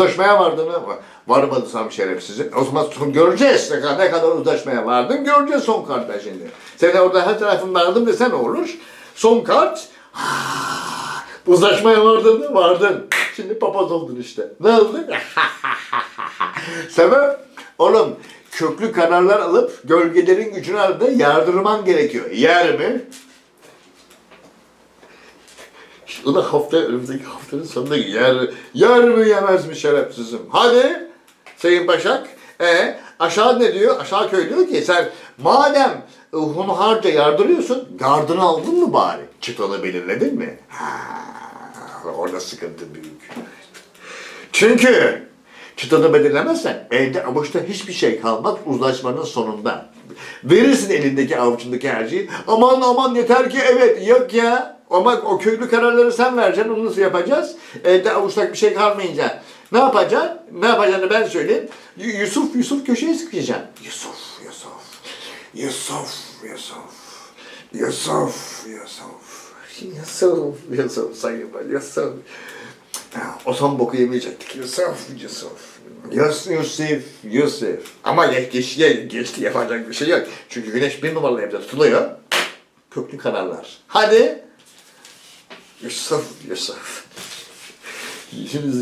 Uzlaşmaya vardın mı? Varmadı sam şerefsizim. O zaman son göreceğiz ne kadar, ne kadar uzlaşmaya vardın göreceğiz son kartla şimdi. Sen orada her tarafın vardım desen olur. Son kart. Ah, Uzlaşmaya vardın mı? Vardın. Şimdi papaz oldun işte. Ne oldu? Sebep? Oğlum köklü kararlar alıp gölgelerin gücünü alıp da yardırman gerekiyor. Yer mi? O hafta, önümüzdeki haftanın sonunda yer, yer mi yemez mi şerefsizim? Hadi Sayın Başak. E, aşağı ne diyor? Aşağı köy diyor ki sen madem e, hunharca yardırıyorsun, gardını aldın mı bari? Çıtanı belirledin mi? Ha, orada sıkıntı büyük. Çünkü çıtanı belirlemezsen elde avuçta hiçbir şey kalmaz uzlaşmanın sonunda. Verirsin elindeki avucundaki her şeyi. Aman aman yeter ki evet yok ya. Ama o köklü kararları sen vereceksin. Onu nasıl yapacağız? Elde avuçta bir şey kalmayınca. Ne yapacaksın? Ne yapacağını ben söyleyeyim. Y- Yusuf, Yusuf köşeye sıkışacaksın. Yusuf, Yusuf. Yusuf, Yusuf. Yusuf, Yusuf. Yusuf, Yusuf sayın ben, Yusuf. O son boku yemeyecektik. Yusuf, Yusuf. Yus, Yusuf, Yusuf. Ama geç, geç, geç, geçti yapacak bir şey yok. Çünkü güneş bir numaralı evde tutuluyor. Köklü kararlar. Hadi. Yusuf, Yusuf. Yüzünüzü